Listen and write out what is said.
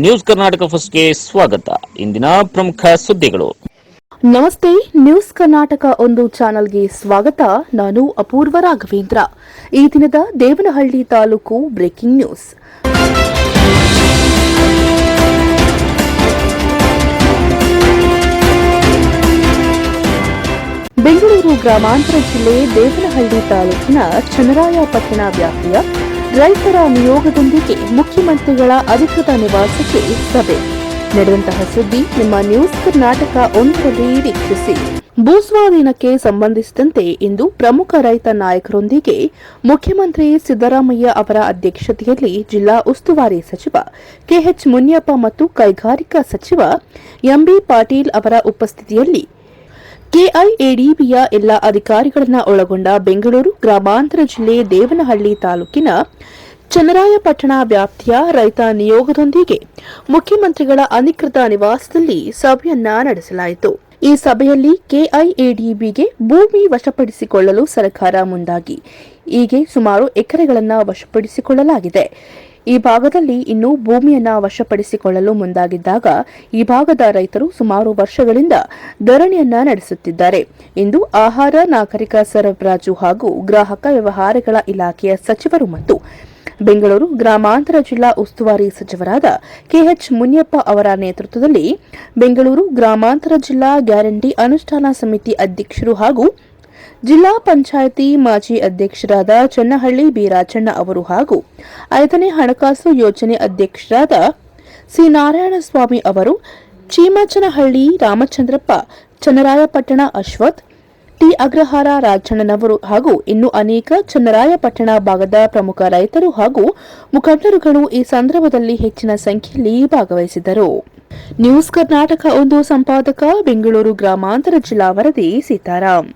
News Karnataka ಫಸ್ಟ್ಗೆ ಸ್ವಾಗತ. ಇಂದಿನ ಪ್ರಮುಖ ಸುದ್ದಿಗಳು. ನಮಸ್ತೆ, ನ್ಯೂಸ್ ಕರ್ನಾಟಕ ಒಂದು ಚಾನೆಲ್ಗೆ ಸ್ವಾಗತ. ನಾನು ಅಪೂರ್ವ ರಾಘವೇಂದ್ರ. ಈ ದಿನದ ದೇವನಹಳ್ಳಿ ತಾಲೂಕು ಬ್ರೇಕಿಂಗ್ ನ್ಯೂಸ್. ಬೆಂಗಳೂರು ಗ್ರಾಮಾಂತರ ಜಿಲ್ಲೆ ದೇವನಹಳ್ಳಿ ತಾಲೂಕಿನ ಚನ್ನರಾಯಪಟ್ಟಣ ವ್ಯಾಪ್ತಿಯ ರೈತರ ನಿಯೋಗದೊಂದಿಗೆ ಮುಖ್ಯಮಂತ್ರಿಗಳ ಅಧಿಕೃತ ನಿವಾಸಕ್ಕೆ ಸಭೆ. ನಡೆದಂತಹ ಸುದ್ದಿ ನಿಮ್ಮ ನ್ಯೂಸ್ ಕರ್ನಾಟಕ ಒಂದರಲ್ಲಿ ವೀಕ್ಷಿಸಿ. ಭೂಸ್ವಾಧೀನಕ್ಕೆ ಸಂಬಂಧಿಸಿದಂತೆ ಇಂದು ಪ್ರಮುಖ ರೈತ ನಾಯಕರೊಂದಿಗೆ ಮುಖ್ಯಮಂತ್ರಿ ಸಿದ್ದರಾಮಯ್ಯ ಅವರ ಅಧ್ಯಕ್ಷತೆಯಲ್ಲಿ ಜಿಲ್ಲಾ ಉಸ್ತುವಾರಿ ಸಚಿವ ಕೆಎಚ್ ಮುನಿಯಪ್ಪ ಮತ್ತು ಕೈಗಾರಿಕಾ ಸಚಿವ ಎಂಬಿ ಪಾಟೀಲ್ ಅವರ ಉಪಸ್ಥಿತಿಯಲ್ಲಿ ಕೆಐಎಡಿಬಿಯ ಎಲ್ಲ ಅಧಿಕಾರಿಗಳನ್ನು ಒಳಗೊಂಡ ಬೆಂಗಳೂರು ಗ್ರಾಮಾಂತರ ಜಿಲ್ಲೆ ದೇವನಹಳ್ಳಿ ತಾಲೂಕಿನ ಚನ್ನರಾಯಪಟ್ಟಣ ವ್ಯಾಪ್ತಿಯ ರೈತ ನಿಯೋಗದೊಂದಿಗೆ ಮುಖ್ಯಮಂತ್ರಿಗಳ ಅಧಿಕೃತ ನಿವಾಸದಲ್ಲಿ ಸಭೆಯನ್ನ ನಡೆಸಲಾಯಿತು. ಈ ಸಭೆಯಲ್ಲಿ ಕೆಐಎಡಿಬಿಗೆ ಭೂಮಿ ವಶಪಡಿಸಿಕೊಳ್ಳಲು ಸರ್ಕಾರ ಮುಂದಾಗಿ. ಹೀಗೆ ಸುಮಾರು ಎಕರೆಗಳನ್ನು ವಶಪಡಿಸಿಕೊಳ್ಳಲಾಗಿದೆ. ಈ ಭಾಗದಲ್ಲಿ ಇನ್ನು ಭೂಮಿಯನ್ನ ವಶಪಡಿಸಿಕೊಳ್ಳಲು ಮುಂದಾಗಿದ್ದಾಗ ಈ ಭಾಗದ ರೈತರು ಸುಮಾರು ವರ್ಷಗಳಿಂದ ಧರಣಿಯನ್ನ ನಡೆಸುತ್ತಿದ್ದಾರೆ. ಇಂದು ಆಹಾರ, ನಾಗರಿಕ ಸರಬರಾಜು ಹಾಗೂ ಗ್ರಾಹಕ ವ್ಯವಹಾರಗಳ ಇಲಾಖೆಯ ಸಚಿವರು ಮತ್ತು ಬೆಂಗಳೂರು ಗ್ರಾಮಾಂತರ ಜಿಲ್ಲಾ ಉಸ್ತುವಾರಿ ಸಚಿವರಾದ ಕೆಎಚ್ ಮುನಿಯಪ್ಪ ಅವರ ನೇತೃತ್ವದಲ್ಲಿ ಬೆಂಗಳೂರು ಗ್ರಾಮಾಂತರ ಜಿಲ್ಲಾ ಗ್ಯಾರಂಟಿ ಅನುಷ್ಠಾನ ಸಮಿತಿ ಅಧ್ಯಕ್ಷರು ಹಾಗೂ ಜಿಲ್ಲಾ ಪಂಚಾಯಿತಿ ಮಾಜಿ ಅಧ್ಯಕ್ಷರಾದ ಚನ್ನಹಳ್ಳಿ ಬೀರಾಚಣ್ಣ ಅವರು ಹಾಗೂ ಐದನೇ ಹಣಕಾಸು ಯೋಜನೆ ಅಧ್ಯಕ್ಷರಾದ ಸಿ ನಾರಾಯಣಸ್ವಾಮಿ ಅವರು, ಚೀಮಾಚನಹಳ್ಳಿ ರಾಮಚಂದ್ರಪ್ಪ, ಚನ್ನರಾಯಪಟ್ಟಣ ಅಶ್ವಥ್, ಟಿ ಅಗ್ರಹಾರ ರಾಜಣ್ಣನವರು ಹಾಗೂ ಇನ್ನು ಅನೇಕ ಚನ್ನರಾಯಪಟ್ಟಣ ಭಾಗದ ಪ್ರಮುಖ ರೈತರು ಹಾಗೂ ಮುಖಂಡರುಗಳು ಈ ಸಂದರ್ಭದಲ್ಲಿ ಹೆಚ್ಚಿನ ಸಂಖ್ಯೆಯಲ್ಲಿ ಭಾಗವಹಿಸಿದರು ನ್ಯೂಸ್ ಕರ್ನಾಟಕ ಒಂದು ಸಂಪಾದಕ, ಬೆಂಗಳೂರು ಗ್ರಾಮಾಂತರ ಜಿಲ್ಲಾ ವರದಿ ಸೀತಾರಾಮ್